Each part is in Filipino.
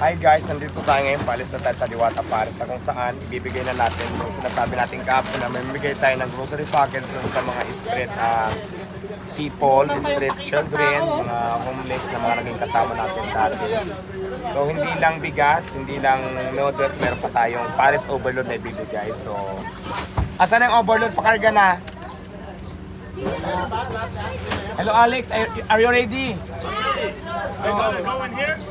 Hi guys, nandito tayo ngayon paalis na tayo sa Diwata Paris na kung saan ibibigay na natin yung sinasabi natin kahapon na may bigay tayo ng grocery package dun sa mga street ah, people, street children, mga homeless na mga naging kasama natin dati. So hindi lang bigas, hindi lang noodles, meron pa tayong Paris Overload na ibibigay. So, asan ang overload? Pakarga na. Hello Alex, are you ready?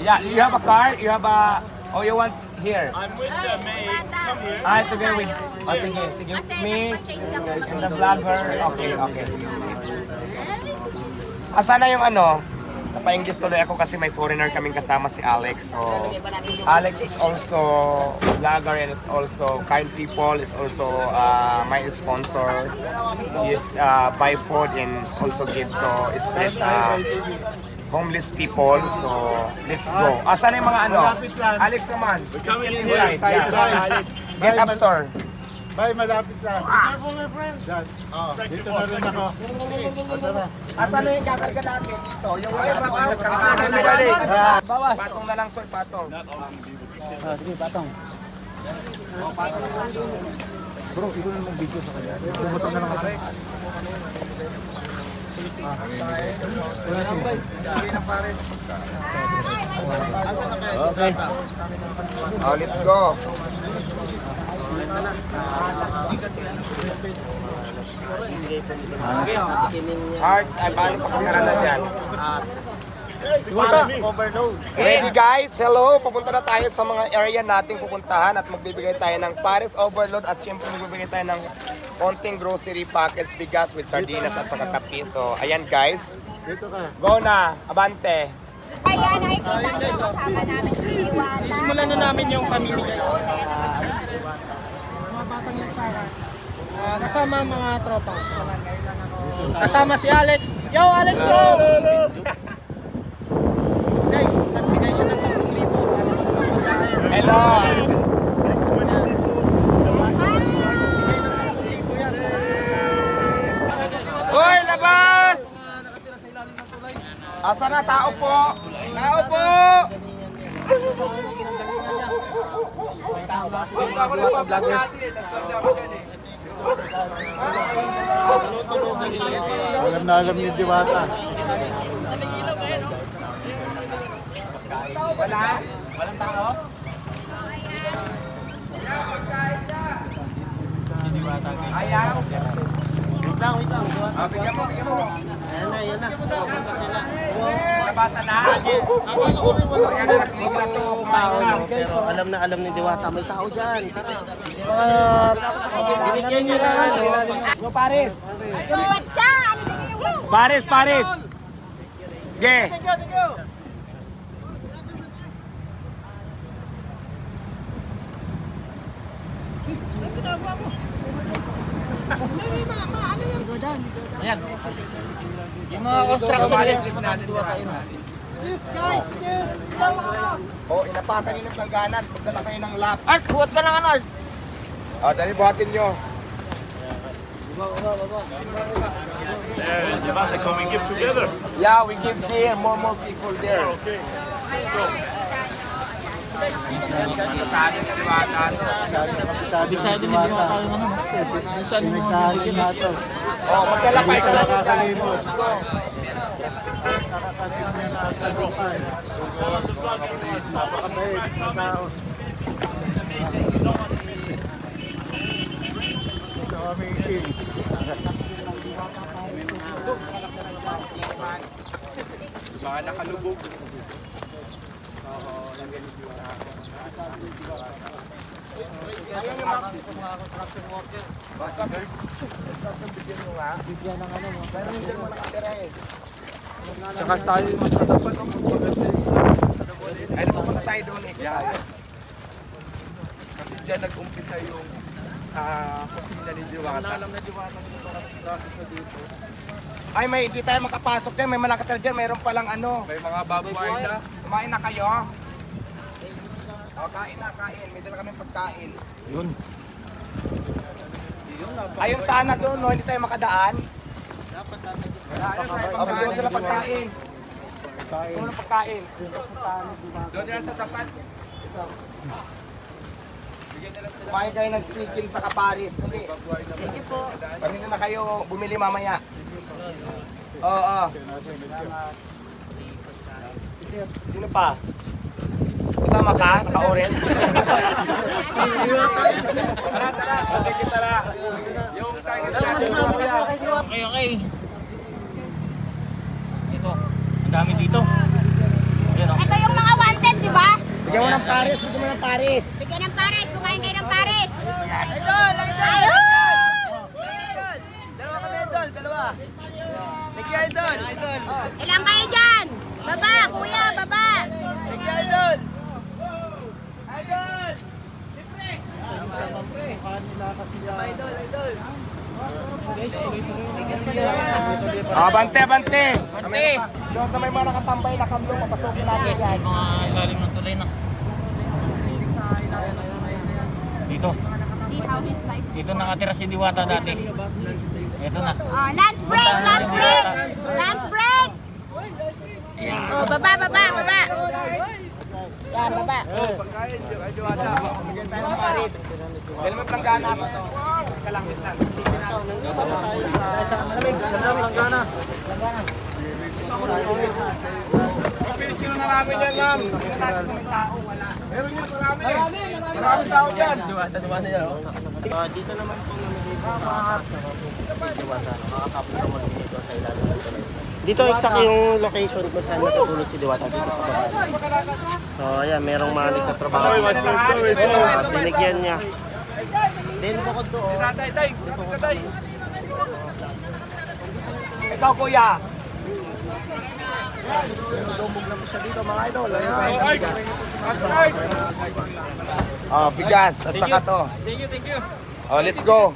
Yeah, you have a car? You have a... Oh, you want here? I'm with the maid. Come here. Ah, together with... Oh, sige, sige. Me, and the vlogger. Okay, okay. Asa na yung ano? Napaingis tuloy ako kasi may foreigner kaming kasama si Alex. So, Alex is also vlogger and is also kind people, is also uh, my sponsor. He is uh, buy food and also give to street uh, homeless people. So, let's go. Asa na yung mga ano? Alex naman. coming in here. yeah. Get up store. Bay, malapit lang. Careful, my friend. Dyan. Oh, dito na rin ako. Tara. Asa na yung kakarga natin dito? Yung wala pa ako. Kakasama Bawas. Patong na lang to, patong. Okay. Oh, let's go. Heart, ay paano pa kasarala dyan? Ready guys? Hello! Pupunta na tayo sa mga area nating pupuntahan at magbibigay tayo ng Paris Overload at syempre magbibigay tayo ng konting grocery packets, bigas with sardinas at saka kape. So, ayan guys. Dito ka. Go na! Abante! Kaya nakikita ko kasama namin si Iwata. Simulan na namin yung pamimigay sa mga batang nagsara. Ah, kasama mga tropa. Kasama si Alex. Yo, Alex bro! Guys, nagbigay siya ng 10,000 para sa mga pagkain. Hello! Nagbigay ng 10,000 yan. Hoy, labas! Asa na tao po? Tao po! Alam na alam ni Diwata. Wala? Walang tao? Ayaw? Wait lang, wait lang. Ah, bigyan mo, bigyan mo. Ayan na, ayan na. Basta sila. Nabasa na? Akala ko rin wala. Kaya na nag-click na to. tao, no? Pero alam na alam ni Diwata, may tao dyan. Tara. Binigyan niyo na. Go, Paris! Iwata! Paris, Paris! Ge! Yung mga construction Oh, inapakan nyo ng plangganan. Pagdala kayo ng lap. Art, huwag ka lang ano. Oh, dali buhatin nyo. There, Devante, can we give together? Yeah, we give there. More, more people there. Okay. Sabi ni Diwata. Bisado ni Diwata. Pinagsahin ni Diwata. Oh, magdala kayo Isa sa nakakalimot. Napakabait ng tao. So amazing. Mga nakalubog. Basta, basta bigyan mo nga. Bigyan ng ano mo. Pero hindi mo nakatira eh. Tsaka sa sa dapat ang Ay, napupunta tayo doon eh. Kasi dyan nag-umpisa yung ah kusina ni Diwata. Alam na Diwata dito kasi dito. Ay, may hindi tayo makapasok dyan. May malakatira dyan. Mayroon palang ano. May mga babae na. Kumain na kayo? O, kain na, kain. May dala kami pagkain. Yun. Ayun sana doon, no? Hindi tayo makadaan. O, bigyan mo sila pagkain. Puro pagkain. Doon nila sa tapat. Kumain kayo ng chicken sa Kaparis. Dali. Thank you po. Pamili na kayo bumili mamaya. Oo. Sino pa? Kasama ka? Naka-orange? tara, tara. Sige, tara. Yung target natin. Okay, okay. Ito, ang dami dito. Ayan oh. Ito yung mga wanted, di ba? Bigyan mo ng Paris. Bigyan mo ng Paris. Bigyan ng pares, kumain kayo ng pares. Idol! Idol! Idol. Dalawa. Thank you, idol. Idol. Ilang kayo dyan? Baba, kuya, baba. Thank you, idol. Idol. Idol, idol. Ah, bante, bante. Bante. Doon sa may mga nakatambay na kamlong, papasukin natin yan. Mga ilalim ng tulay na. Dito. Dito nakatira si Diwata dati. Ito na. Oh, lunch break, lunch break. Lunch break. Oh, baba, baba, baba. Yan, baba. Bigyan tayo ng Paris. Dahil may planggana. Kalangit lang. Malamig, malamig, langgana. Pilipino na namin yan, ma'am. Meron yan, marami. Marami tao dyan. Dito naman po namigay po sa harap naman ko sa ilalim ng tulay. Dito exact yung location kung saan natutulog si Diwata dito sa baba. So ayan, merong malig na trabaho. Sorry, my friend. Sorry, sorry. At binigyan niya. Then bukod doon, Tatay, tay. Tatay. Ikaw, kuya. lumog na po siya dito mga idol. Ayan. Oh, bigas at saka to. Thank you, thank you. Oh, let's go.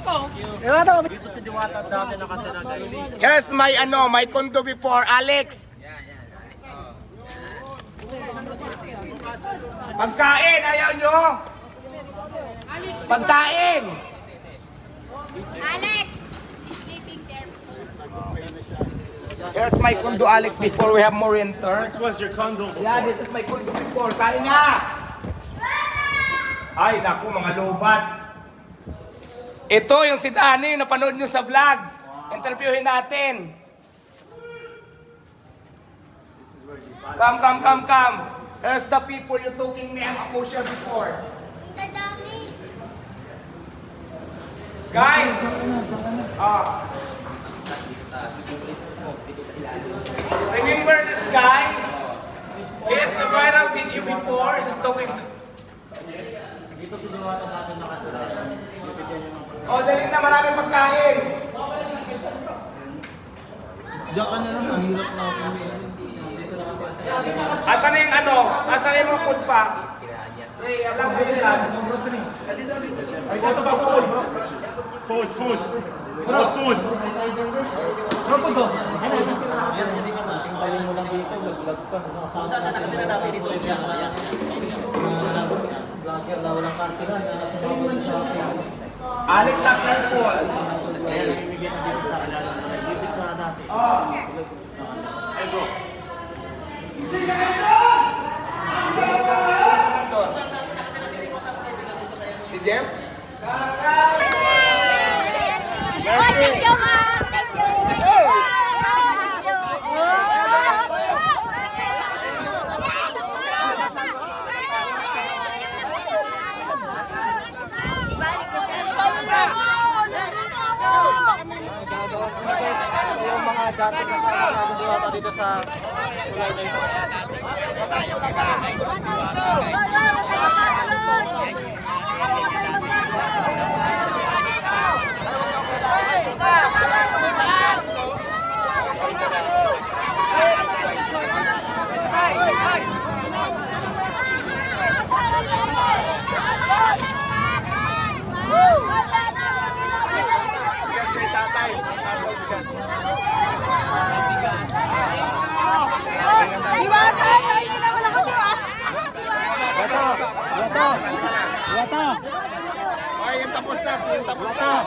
Dito si Diwata dati nakatira guys. Here's my ano, my condo before, Alex. Pagkain, ayaw nyo? Pagkain! Alex is sleeping there. Here's my condo, Alex, before we have more renters. This was your condo. Yeah, this is my condo before. Kain na! Ay, naku, mga lobat. Ito yung si Danny, yung napanood nyo sa vlog. Interviewin natin. Come, come, come, come. Here's the people you talking me and Aposha before. Guys! Ah. Remember this guy? He is the viral video before. She's talking to... Dito si Diwata dati nakatira. Oh, dali na maraming pagkain. Diyan ka na lang, ang hirap na ako. Asan na yung ano? Asan na yung mga food pa? Hey, alam ko sila. Ay, dito pa food. Food, food. More food. Tinggalin mo lang dito, mag-vlog ka. Saan na nakatira dati dito? Ayan. Vlogger na walang kartihan. na sumama lang sa akin. Alex Acapulco. Dito sa dati. Si Jeff? Oh, thank you, ma'am. Thank you. Yung mga dati na sa Diwata dito sa tulay na ito. Bigas kay tatay. Diwata, tayo na naman ako, diwata. Ay, yung tapos na.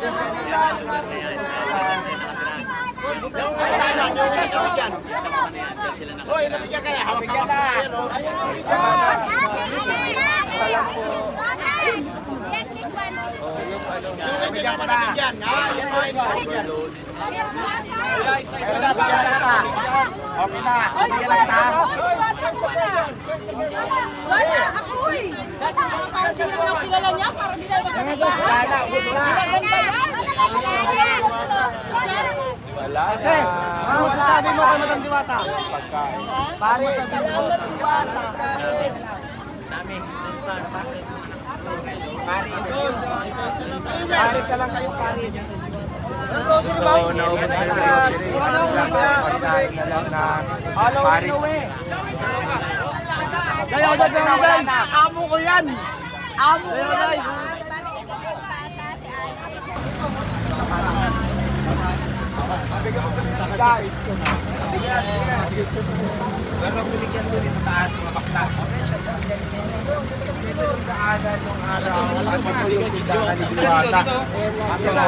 Yung tapos na. Diwata. Maraming maraming ka diwata, diwata idol. Okay na. Bigyan na kita. Wala, ako eh. Parang hindi ako kilala niya, parang hindi naman ako Wala na. Na. Ate, ano masasabi mo kay Madam Diwata? Paano masasabi mo? Paris na lang kayo, Paris. So, naubos na yung grocery. Pagkain na lang na Paris. Gayaw na, gayaw na. Amo ko yan. Amo ko yan. Pero binigyan doon sa taas mga bakla. Kaanan nung araw. Pagpapulong si Daka ni Diwata. Kasi na.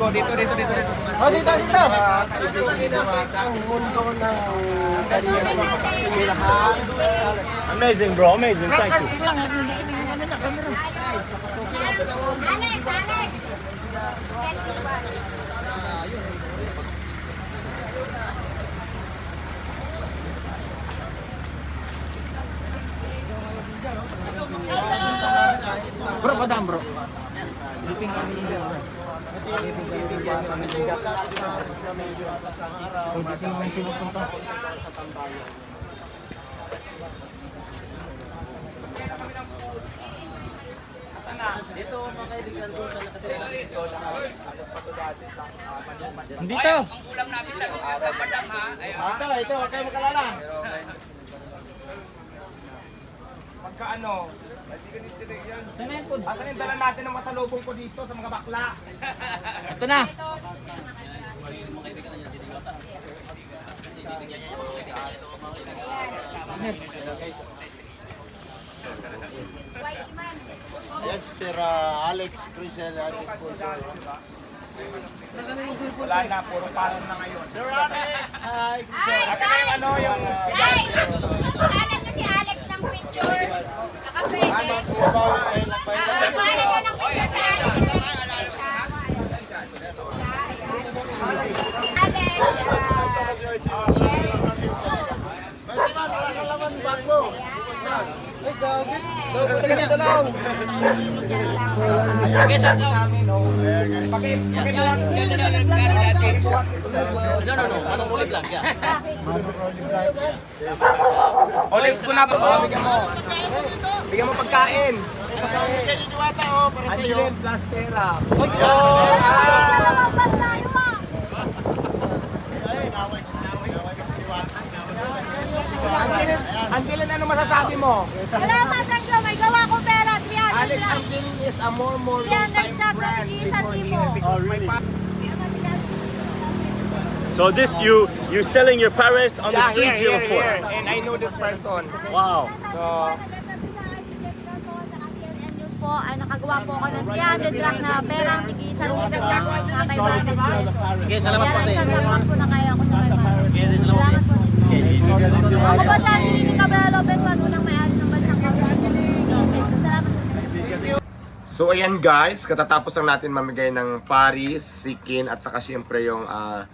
Dito, dito, dito. dito. O, dito, dito. Kaibigan ni Diwata. Ang mundo ng kanyang pagpapulahan. Amazing, bro. Amazing. Thank you. Alex, Alex. Dito. Ito, ito. Huwag kayo magkalala. Pagka ano, Asan yung dala natin ng masalubong ko dito sa mga bakla? Ito na. Si Sir ah, Alex Crisel at his sponsor. Wala na, puro parang na ngayon. Sir Alex! Hi! Na yung ano, yung Guys, kanan niyo si Alex ng picture. Nakapwede. Ano po ba pa yun? Kanan niyo ng picture si Olives ko na po. Bigyan mo. Bigyan mo pagkain. Kaya ni Diwata oh, para sa iyo. Angeline plus pera. Dalawang bag tayo ah. Angeline, Angeline, ano masasabi mo? Salamat ang Diyos. May gawa ko pera. 300 Alex lang. Angeline is a more more long 300 time lang. friend before he libo. Oh, really? So this you you selling your Paris on the Yeah, street here, here, here, before? here. And I know this person. Wow. So, po, ay nakagawa po ako ng 300 lang na perang tigisan libo mga kaibahan. Sige, salamat po. Ate. isang salamat po na kaya ako sa kaibahan. Sige, salamat Salamat po. po. Ako po dyan, Lopez, one unang may-ari ng bansang. Salamat. So ayan guys, katatapos lang natin mamigay ng Paris, Sikin at saka syempre yung ah,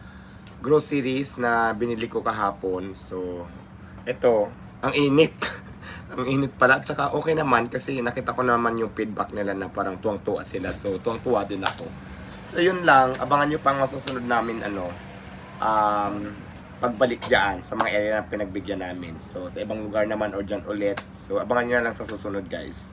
groceries na binili ko kahapon. So ito, ang init. ang init pala at saka okay naman kasi nakita ko naman yung feedback nila na parang tuwang-tuwa sila. So tuwang-tuwa din ako. So yun lang, abangan nyo pang masusunod namin ano, um, pagbalik dyan sa mga area na pinagbigyan namin. So sa ibang lugar naman or dyan ulit. So abangan nyo na lang sa susunod guys.